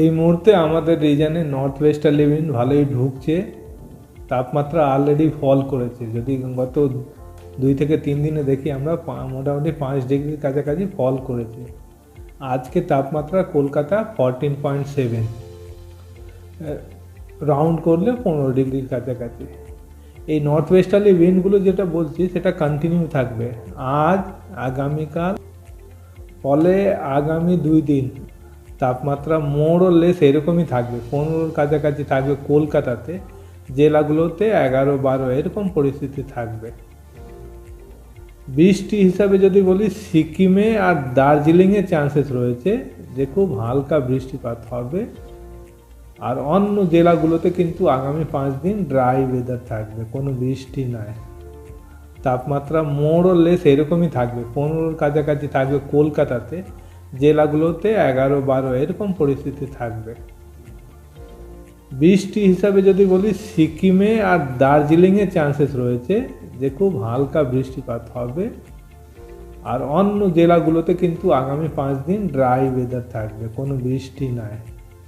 এই মুহূর্তে আমাদের রিজনে নর্থ ওয়েস্টার্লি উইন্ড ভালোই ঢুকছে। তাপমাত্রা অলরেডি ফল করেছে। যদি গত দুই থেকে তিন দিনে দেখি আমরা মোটামুটি পাঁচ ডিগ্রির কাছাকাছি ফল করেছে। আজকে তাপমাত্রা Kolkata fourteen point seven round করলে পনেরো ডিগ্রির কাছাকাছি। এই নর্থ ওয়েস্টার্লি উইন্ডগুলো যেটা বলছি, সেটা কন্টিনিউ থাকবে। আজ, আগামীকাল, ফলে আগামী দুই দিন তাপমাত্রা মোড় লেস এরকমই থাকবে। পনেরোর কাছাকাছি থাকবে কলকাতাতে, জেলাগুলোতে এগারো বারো এরকম পরিস্থিতি থাকবে। বৃষ্টি হিসাবে যদি বলি, সিকিমে আর দার্জিলিংয়ে চান্সেস রয়েছে যে খুব হালকা বৃষ্টিপাত হবে। আর অন্য জেলাগুলোতে কিন্তু আগামী পাঁচ দিন ড্রাই ওয়েদার থাকবে, কোনো বৃষ্টি নাই। তাপমাত্রা মোড় লেস এরকমই থাকবে। পনেরোর কাছাকাছি থাকবে কলকাতাতে জেলাগুলোতে এগারো বারো এরকম পরিস্থিতি থাকবে। বৃষ্টি হিসাবে যদি বলি, সিকিমে আর দার্জিলিংয়ে চান্সেস রয়েছে যে খুব হালকা বৃষ্টিপাত হবে। আর অন্য জেলাগুলোতে কিন্তু আগামী পাঁচ দিন ড্রাই ওয়েদার থাকবে, কোনো বৃষ্টি নাই।